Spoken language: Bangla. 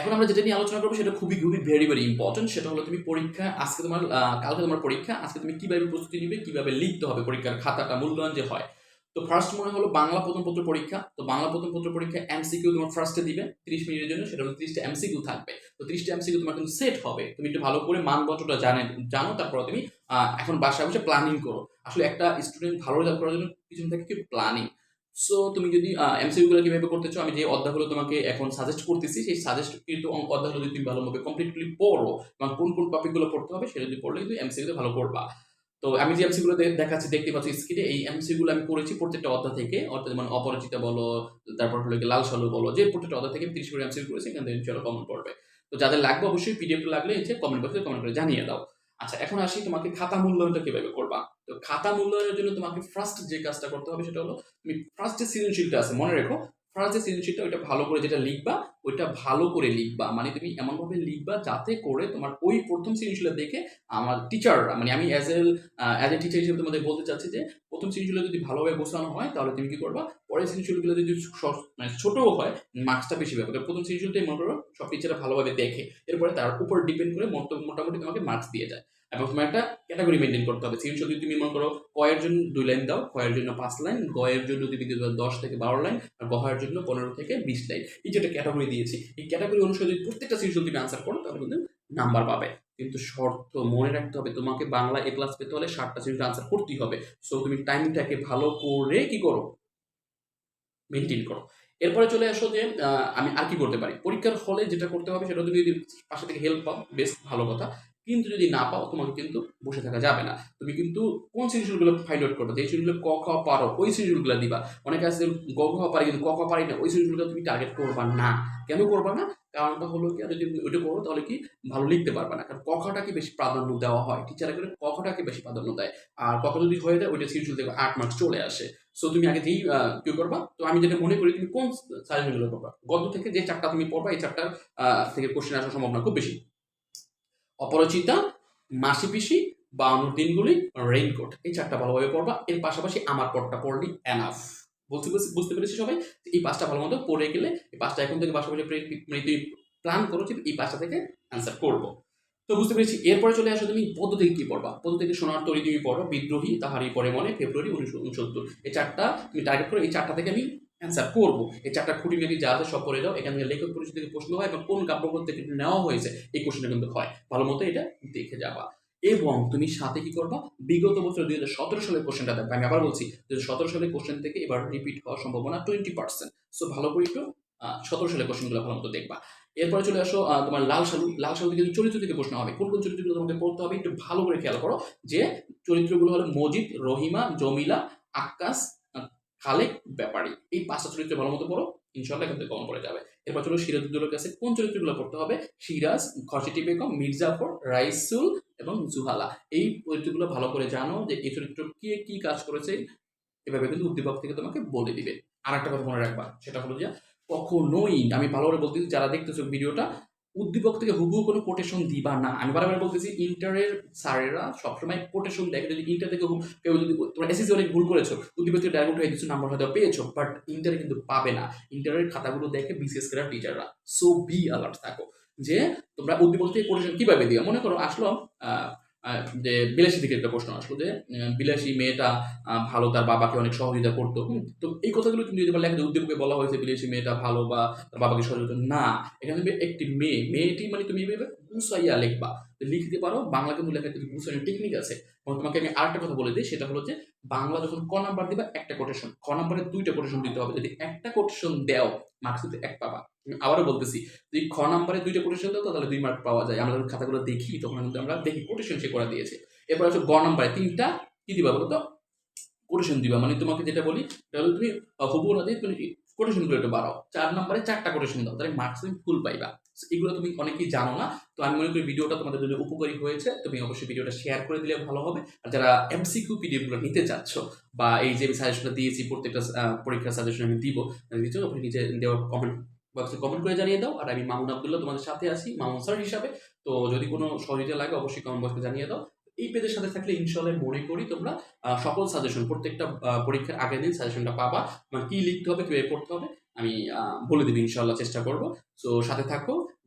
এখন আমরা যেটা নিয়ে আলোচনা করব সেটা খুবই খুবই ভেরি ভেরি ইম্পর্টেন্ট সেটা হলো তুমি পরীক্ষা, আজকে তোমার কালকে তোমার পরীক্ষা, আজকে তুমি কীভাবে প্রস্তুতি নিবে, কীভাবে লিখতে হবে পরীক্ষার খাতাটা মূল্যায়ন যে হয়। তো ফার্স্ট মনে হলো বাংলা প্রথম পত্র পরীক্ষা। তো বাংলা প্রথম পত্র পরীক্ষা এমসিকিউ তোমার ফার্স্টে দিবে, তিরিশ মিনিটের জন্য। সেটা হলো তিরিশটা এমসিকিউ থাকবে। তো তিরিশটা এমসিকিউ তোমার কিন্তু সেট হবে। তুমি একটু ভালো করে মানপত্রটা জানে, জানো, তারপর তুমি এখন বাসায় বসে প্ল্যানিং করো। আসলে একটা স্টুডেন্ট ভালো রেজাল্ট করার জন্য পিছনে থাকে কি প্ল্যানিং সো তুমি যদি এমসিকিউ গুলো কীভাবে করতে চাও, আমি যে অধ্যায়গুলো তোমাকে এখন সাজেস্ট করতেছি, সেই সাজেস্ট কিন্তু অধ্যায়গুলো যদি তুমি ভালোভাবে কমপ্লিটলি পড়ো এবং কোন কোন টপিকগুলো পড়তে হবে, সেটা যদি পড়লে কিন্তু এমসিকিউতে ভালো করবা। তো আমি যে এমসি গুলো দেখাচ্ছি, দেখতে পাচ্ছি স্ক্রিনে এই এমসি গুলো আমি করেছি প্রত্যেকটা অধ্যায় থেকে, অর্থাৎ যেমন অপরিচিতা বলো, তারপর হলো লাল সালু বলো, যে প্রত্যেকটা অধ্যায় থেকে তিরিশ করে এমসি করেছি, এখান থেকে কমেন্ট পড়বে। তো যাদের লাগবে অবশ্যই পিডিএফ লাগলে হচ্ছে কমেন্ট বক্সে কমেন্ট করে জানিয়ে দাও। আচ্ছা এখন আসি তোমাকে খাতা মূল্যায়নটা কীভাবে করবা? তো খাতা মূল্যায়নের জন্য তোমাকে ফার্স্ট যে কাজটা করতে হবে সেটা হলো, তুমি ফার্স্ট যে সৃজনশীলটা আছে, মনে রেখো ফার্স্ট যে সৃজনশীলটা, ওইটা ভালো করে যেটা লিখবা, ওইটা ভালো করে লিখবা। মানে তুমি এমনভাবে লিখবা যাতে করে তোমার ওই প্রথম সৃজনশীলটা দেখে আমার টিচাররা মানে আমি as a as a teacher হিসেবে তোমাদের বলতে চাচ্ছি যে, প্রথম সৃজনশীলটা যদি ভালোভাবে গোছানো হয়, তাহলে তুমি কি করবা? পরের সৃজনশীলগুলো যদি মানে ছোটও হয় মার্কসটা বেশি পাবে। প্রথম সৃজনশীলটাই মনে করো সব টিচাররা ভালোভাবে দেখে। এরপরে তার উপর ডিপেন্ড করে মোট- মোটামুটি তোমাকে মার্কস দিয়ে যায়। এবং তোমার একটা ক্যাটাগরি মেনটেন করতে হবে। সৃজনশীল যদি তুমি মনে করো, কয়ের জন্য দুই লাইন দাও, কয়ের জন্য পাঁচ লাইন গয়ের জন্য তুমি দিতে দাও দশ থেকে বারো লাইন আর গহের জন্য পনেরো থেকে বিশ লাইন এই যেটা ক্যাটাগরি দিয়েছি, এই ক্যাটাগরি অনুসারে যদি প্রত্যেকটা সৃজনশীল তুমি আনসার করো, তাহলে কিন্তু নাম্বার পাবে। কিন্তু শর্ত মনে রাখতে হবে, তোমাকে বাংলা এ ক্লাস পেতে হলে ষাটটা সৃজনশীল আনসার করতেই হবে। সো তুমি টাইমটাকে ভালো করে কি করো? মেনটেন করো। এরপরে চলে আসো যে আমি আর কি করতে পারি? পরীক্ষার হলে যেটা করতে হবে, সেটা তুমি যদি পাশে থেকে হেল্প পাও, বেশ ভালো কথা। কিন্তু যদি না পাও তোমাকে কিন্তু বসে থাকা যাবে না। তুমি কিন্তু কোন সিরিজগুলো ফাইন্ড আউট করবে? যে সিরিজগুলো ক খ পারো ওই সিরিজগুলো দিবা। অনেকে আছে গ খ পারি কিন্তু ক খ পারি না ওই সিরিজগুলো তুমি টার্গেট করবা না। কেন করবা না? কারণটা হলো কি যদি তুমি ওইটা করো তাহলে কি ভালো লিখতে পারবে না। কারণ কখটাকে বেশি প্রাধান্য দেওয়া হয়। টিচাররা করে কখটাকে বেশি প্রাধান্য দেয়। আর কখ যদি হয়ে যায় ওইটা সিরিজ থেকে আট মার্কস চলে আসে। সো তুমি আগে যেই আহ, কি করবা তো আমি যেটা মনে করি তুমি কোন সাজেশনগুলো পড়বা গল্প থেকে যে চারটা তুমি পড়বা এই চারটার থেকে কোশ্চেন আসার সম্ভাবনা খুব বেশি। অপরিচিতা মাসি পিসি বাউন্ন দিনগুলি রেইনকোট এই চারটা ভালোভাবে পড়বা। এর পাশাপাশি আমার পড়টা পড়লি এনাফ পেরেছি- বুঝতে পেরেছি সবাই? এই পাঁচটা ভালো মতো পড়ে গেলে এই পাঁচটা এখন থেকে পাশাপাশি মানে তুই প্ল্যান করো যে এই পাঁচটা থেকে অ্যান্সার করব। তো বুঝতে পেরেছি। এরপরে চলে আসো তুমি থেকে কি পড়বা? পদ্ম থেকে সোনার তরি তুমি পড়ো বিদ্রোহী, তাহারই পরে মনে, ফেব্রুয়ারি উনিশশো উনসত্তর। এই চারটা তুমি টার্গেট করো, এই চারটা থেকে আমি অ্যান্সার করব। এই চারটা খুঁটিনাটি যা আছে সব পড়ে যাও। এখান থেকে লেখক পরিচিত থেকে প্রশ্ন হয় এবং কোন কাব্যগ্রন্থ থেকে নেওয়া হয়েছে এই কোশ্চেনটা কিন্তু হয়। ভালো মতো এটা দেখে যাবা। এবং তুমি সাথে কি করবা? বিগত বছর দুই হাজার সতেরো সালের কোশ্চেনটা দেখবে আমি আবার বলছি দুই হাজার সতেরো সালের কোশ্চেন থেকে এবার রিপিট হওয়ার সম্ভাবনা টোয়েন্টি পার্সেন্ট সো ভালো করে একটু সতেরো সালের কোশ্চেনগুলো ভালো মতো দেখবা। এরপরে চলে আসো তোমার লাল সালু লাল সালু থেকে চরিত্র থেকে প্রশ্ন হবে। কোন কোন চরিত্রগুলো তোমাকে পড়তে হবে? একটু ভালো করে খেয়াল করো যে চরিত্রগুলো হলো মজিদ রহিমা জমিলা আহ, খালেক ব্যাপারী। এই পাঁচটা চরিত্র ভালো মতো পড়ো, ইনশাল্লাহ এখান থেকে কমন পড়ে যাবে। এরপর চলো সিরাজুদ্দৌলার কাছে কোন চরিত্রগুলো পড়তে হবে? সিরাজ খরচিটি বেগম, মির্জাফর, রাইসুল এবং জুহালা। এই চরিত্রগুলো ভালো করে জানো যে এই চরিত্র কে কি কাজ করেছে, এভাবে কিন্তু উদ্দীপক থেকে তোমাকে বলে দিবে। আর একটা কথা মনে রাখবা, সেটা হলো যে কখনোই, আমি ভালো করে বলতেছি যারা দেখতেছো ভিডিওটা উদ্দীপক থেকে হুবহু কোনো কোটেশন দিবা না। আমি বারবার বলতেছি ইন্টারের স্যারেরা সবসময় কোটেশন দেয়। যদি ইন্টার থেকে কেউ যদি তোমরা এসএসসি অনেক ভুল করেছ, উদ্দীপক থেকে ডাইরেক্ট হয়ে কিছু নাম্বার হয়তো পেয়েছ বাট ইন্টারে কিন্তু পাবে না। ইন্টারের খাতাগুলো দেখে বিসিএস করার টিচাররা। সো বি অ্যালার্ট থাকো যে তোমরা উদ্দীপক থেকে কোটেশন কীভাবে দিও মনে করো, আসলো যে বিলাসী থেকে একটা প্রশ্ন আসলো যে বিলাসী মেয়েটা ভালো তার বাবাকে অনেক সহযোগিতা করতো। তো এই কথাগুলো কিন্তু যদি লেখা উদ্যোগকে বলা হয়েছে বিলাসী মেয়েটা ভালো বা তার বাবাকে সহযোগিতা না এখানে একটি মেয়ে মেয়েটি মানে তুমি এভাবে গুছাইয়া লিখবা। লিখতে পারো বাংলা কিন্তু কিন্তু গুছানোর টেকনিক আছে, এবং তোমাকে আমি আরেকটা কথা বলে দিই, সেটা হলো যে বাংলা যখন ক নাম্বার দিবা, একটা কোটেশন ক নাম্বারে দুইটা কোটেশন দিতে হবে। যদি একটা কোটেশন দেও মার্কস কিন্তু এক পাবা। আবারও বলতেছি, যদি খ নাম্বারে দুইটা কোটেশন দাও তাহলে দুই মার্ক পাওয়া যায়। আমরা যখন খাতাগুলো দেখি, তখন কিন্তু আমরা দেখি কোটেশন সে করে দিয়েছে। এরপর হচ্ছে গ নাম্বারে তিনটা, কি দিবা বলো তো কোটেশন দিবা। মানে তোমাকে যেটা বলি তাহলে তুমি হবু না দিয়ে তুমি কোটেশনগুলো একটু বাড়াও। চার নাম্বারে চারটা কোটেশন দাও, তাহলে মার্কস তুমি ফুল পাইবা। এগুলো তুমি অনেকেই জানো না। তো আমি মনে করি ভিডিওটা তোমাদের জন্য উপকারী হয়েছে। তুমি অবশ্যই ভিডিওটা শেয়ার করে দিলে ভালো হবে। আর যারা এমসিকিউ পিডিএফগুলো নিতে চাচ্ছ বা এই যে আমি সাজেশনটা দিয়েছি, প্রত্যেকটা পরীক্ষার সাজেশন আমি দিব আপনি নিজে দেওয়া কমেন্ট বক্সে কমেন্ট করে জানিয়ে দাও। আর আমি মামুন আবদুল্লাহ তোমাদের সাথে আছি, মামুন স্যার হিসাবে। তো যদি কোনো সহযোগিতা লাগে, অবশ্যই কমেন্ট বক্সে জানিয়ে দাও। এই পেজের সাথে থাকলে ইনশাল্লাহ মনে করি তোমরা সকল সাজেশন প্রত্যেকটা পরীক্ষার আগের দিন সাজেশনটা পাবা। মানে কি লিখতে হবে, কীভাবে পড়তে হবে, আমি বলে দিবি ইনশাল্লাহ চেষ্টা করব। তো সাথে থাকো।